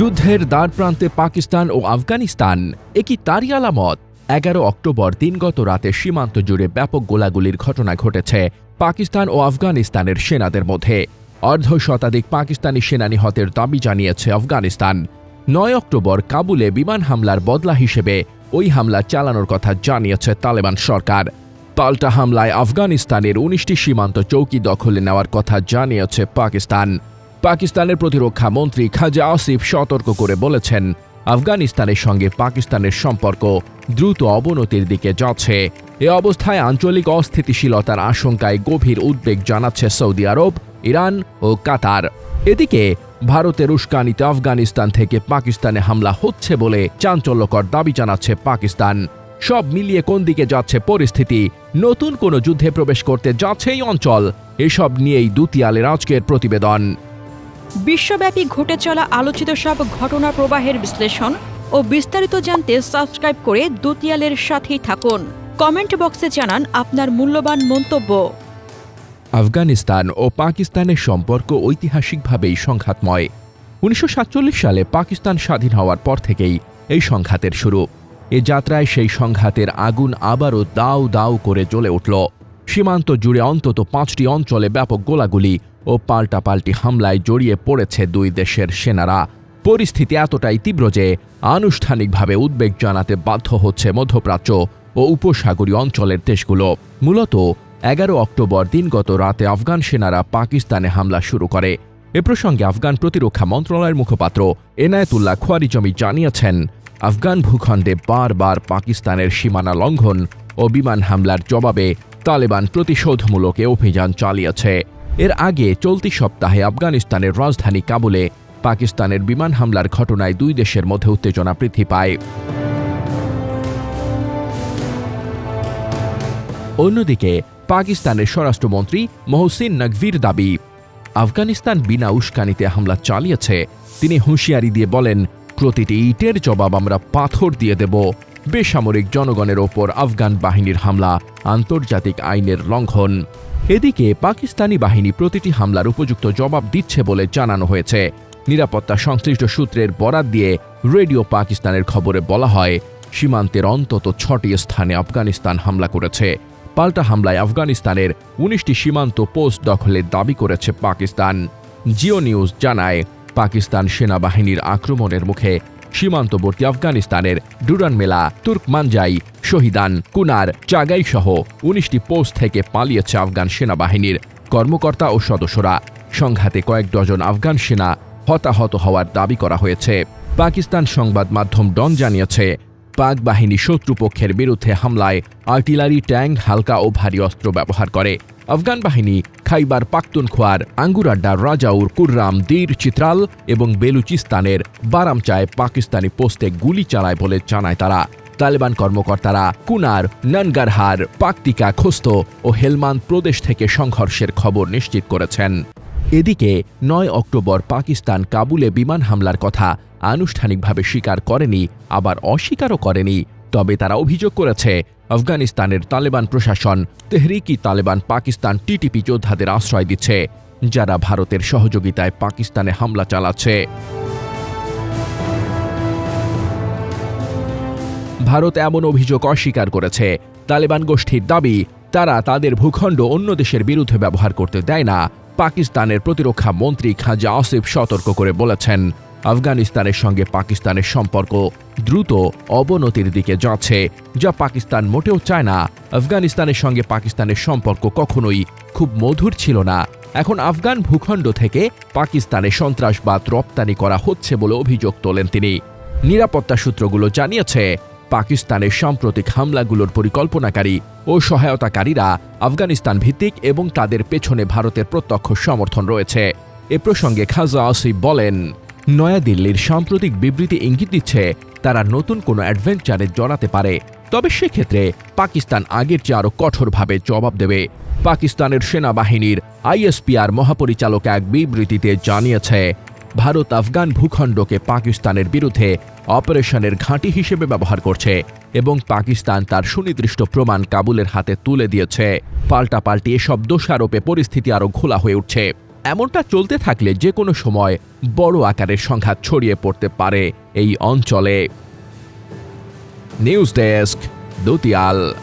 যুদ্ধের দ্বার প্রান্তে পাকিস্তান ও আফগানিস্তান এ কি তারই আলামত এগারো অক্টোবর দিনগত রাতে সীমান্ত জুড়ে ব্যাপক গোলাগুলির ঘটনা ঘটেছে পাকিস্তান ও আফগানিস্তানের সেনাদের মধ্যে। অর্ধ শতাধিক পাকিস্তানি সেনা নিহতের দাবি জানিয়েছে আফগানিস্তান। নয় অক্টোবর কাবুলে বিমান হামলার বদলা হিসেবে ওই হামলা চালানোর কথা জানিয়েছে তালেবান সরকার। পাল্টা হামলায় আফগানিস্তানের উনিশটি সীমান্ত চৌকি দখলে নেওয়ার কথা জানিয়েছে পাকিস্তান। পাকিস্তানের প্রতিরক্ষা মন্ত্রী খাজা আসিফ সতর্ক করে বলেছেন, আফগানিস্তানের সঙ্গে পাকিস্তানের সম্পর্ক দ্রুত অবনতির দিকে যাচ্ছে। এ অবস্থায় আঞ্চলিক অস্থিতিশীলতার আশঙ্কায় গভীর উদ্বেগ জানাচ্ছে সৌদি আরব, ইরান ও কাতার। এদিকে, ভারতের উস্কানিতে আফগানিস্তান থেকে পাকিস্তানে হামলা হচ্ছে বলে চাঞ্চল্যকর দাবি জানাচ্ছে পাকিস্তান। সব মিলিয়ে কোন দিকে যাচ্ছে পরিস্থিতি, নতুন কোনো যুদ্ধে প্রবেশ করতে যাচ্ছে এই অঞ্চল, এসব নিয়েই দুতিয়ালের আজকের প্রতিবেদন। বিশ্বব্যাপী ঘটে চলা আলোচিত সব ঘটনা প্রবাহের বিশ্লেষণ ও বিস্তারিত জানতে সাবস্ক্রাইব করে দুতিয়ালের সাথেই থাকুন। কমেন্ট বক্সে জানান আপনার মূল্যবান মন্তব্য। আফগানিস্তান ও পাকিস্তানের সম্পর্ক ঐতিহাসিকভাবেই সংঘাতময়। উনিশশো সাতচল্লিশ সালে পাকিস্তান স্বাধীন হওয়ার পর থেকেই এই সংঘাতের শুরু। এ যাত্রায় সেই সংঘাতের আগুন আবারও দাউ দাউ করে জ্বলে উঠল। সীমান্ত জুড়ে অন্তত পাঁচটি অঞ্চলে ব্যাপক গোলাগুলি ও পাল্টাপাল্টি হামলায় জড়িয়ে পড়েছে দুই দেশের সেনারা। পরিস্থিতি এতটাই তীব্র যে আনুষ্ঠানিকভাবে উদ্বেগ জানাতে বাধ্য হচ্ছে মধ্যপ্রাচ্য ও উপসাগরীয় অঞ্চলের দেশগুলো। মূলত এগারো অক্টোবর দিনগত রাতে আফগান সেনারা পাকিস্তানে হামলা শুরু করে। এ প্রসঙ্গে আফগান প্রতিরক্ষা মন্ত্রণালয়ের মুখপাত্র এনায়েতুল্লাহ খোয়ারিজমি জানিয়েছেন, আফগান ভূখণ্ডে বারবার পাকিস্তানের সীমানা লঙ্ঘন ও বিমান হামলার জবাবে তালেবান প্রতিশোধমূলক এ অভিযান চালিয়েছে। এর আগে চলতি সপ্তাহে আফগানিস্তানের রাজধানী কাবুলে পাকিস্তানের বিমান হামলার ঘটনায় দুই দেশের মধ্যে উত্তেজনা বৃদ্ধি পায়। অন্যদিকে, পাকিস্তানের স্বরাষ্ট্রমন্ত্রী মহসিন নকভির দাবি, আফগানিস্তান বিনা উস্কানিতে হামলা চালিয়েছে। তিনি হুঁশিয়ারি দিয়ে বলেন, প্রতিটি ইটের জবাব আমরা পাথর দিয়ে দেব। বেসামরিক জনগণের ওপর আফগান বাহিনীর হামলা, আন্তর্জাতিক আইনের লঙ্ঘন। এদিকে পাকিস্তানি বাহিনী প্রতিটি হামলার উপযুক্ত জবাব দিচ্ছে বলে জানানো হয়েছে। নিরাপত্তা সংশ্লিষ্ট সূত্রের বরাত দিয়ে রেডিও পাকিস্তানের খবরে বলা হয়, সীমান্তের অন্তত ছটি স্থানে আফগানিস্তান হামলা করেছে। পাল্টা হামলায় আফগানিস্তানের উনিশটি সীমান্ত পোস্ট দখলের দাবি করেছে পাকিস্তান। জিও নিউজ জানায়, পাকিস্তান সেনাবাহিনীর আক্রমণের মুখে সীমান্তবর্তী আফগানিস্তানের ডুরান মেলা তুর্কমানজাই, শহীদান, কুনার, চাগাই সহ উনিশটি পোস্ট থেকে পালিয়েছে আফগান সেনাবাহিনীর কর্মকর্তা ও সদস্যরা। সংঘাতে কয়েক ডজন আফগান সেনা হতাহত হওয়ার দাবি করা হয়েছে। পাকিস্তান সংবাদ মাধ্যম ডন জানিয়েছে, পাক বাহিনী শত্রুপক্ষের বিরুদ্ধে হামলায় আর্টিলারি, ট্যাঙ্ক, হালকা ও ভারী অস্ত্র ব্যবহার করে। আফগান বাহিনী খাইবার পাখতুনখোয়ার আঙ্গুরাড্ডা রাজাউর কুররাম দীর চিত্রাল এবং বেলুচিস্তানের বারামচায় পাকিস্তানি পোস্টে গুলি চালায় বলে জানায় তারা। তালেবান কর্মকর্তারা কুনার, নানগারহার, পাকতিকা, খোস্ত ও হেলমান্দ প্রদেশ থেকে সংঘর্ষের খবর নিশ্চিত করেছেন। এদিকে নয় অক্টোবর পাকিস্তান কাবুলে বিমান হামলার কথা আনুষ্ঠানিকভাবে স্বীকার করেনি, আবার অস্বীকারও করেনি, তবে তারা অভিযোগ করেছে আফগানিস্তানের তালেবান প্রশাসন তেহরিকি তালেবান পাকিস্তান টিটিপি যোদ্ধাদের আশ্রয় দিচ্ছে, যারা ভারতের সহযোগিতায় পাকিস্তানে হামলা চালাচ্ছে। ভারত এমন অভিযোগ অস্বীকার করেছে, তালেবান গোষ্ঠীর দাবি, তারা তাদের ভূখণ্ড অন্য দেশের বিরুদ্ধে ব্যবহার করতে দেয় না, পাকিস্তানের প্রতিরক্ষা মন্ত্রী খাজা আসিফ সতর্ক করে বলেছেন। আফগানিস্তানের সঙ্গে পাকিস্তানের সম্পর্ক দ্রুত অবনতির দিকে যাচ্ছে, যা পাকিস্তান মোটেও চায় না। আফগানিস্তানের সঙ্গে পাকিস্তানের সম্পর্ক কখনোই খুব মধুর ছিল না। এখন আফগান ভূখণ্ড থেকে পাকিস্তানে সন্ত্রাসবাদ রপ্তানি করা হচ্ছে বলে অভিযোগ তোলেন তিনি। নিরাপত্তা সূত্রগুলো জানিয়েছে, পাকিস্তানের সাম্প্রতিক হামলাগুলোর পরিকল্পনাকারী ও সহায়তাকারীরা আফগানিস্তান ভিত্তিক এবং তাদের পেছনে ভারতের প্রত্যক্ষ সমর্থন রয়েছে। এ প্রসঙ্গে খাজা আসিফ বলেন নয়াদিল্লির সাম্প্রতিক বিবৃতি ইঙ্গিত দিচ্ছে, তারা নতুন কোনো অ্যাডভেঞ্চারে জড়াতে পারে। তবে সেক্ষেত্রে পাকিস্তান আগের চেয়ে আরও কঠোরভাবে জবাব দেবে। পাকিস্তানের সেনাবাহিনীর আইএসপিআর মহাপরিচালক এক বিবৃতিতে জানিয়েছে, ভারত আফগান ভূখণ্ডকে পাকিস্তানের বিরুদ্ধে অপারেশনের ঘাঁটি হিসেবে ব্যবহার করছে এবং পাকিস্তান তার সুনির্দিষ্ট প্রমাণ কাবুলের হাতে তুলে দিয়েছে। পাল্টাপাল্টি এসব দোষারোপে পরিস্থিতি আরও ঘোলা হয়ে উঠছে। এমনটা চলতে থাকলে যে কোনো সময় বড় আকারের সংঘাত ছড়িয়ে পড়তে পারে এই অঞ্চলে। News desk, দুতিয়াল।